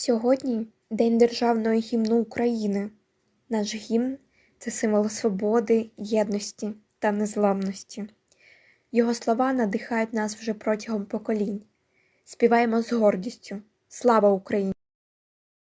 Сьогодні День державного гімну України. Наш гімн це символ свободи, єдності та незламності. Його слова надихають нас вже протягом поколінь. Співаємо з гордістю. Слава Україні!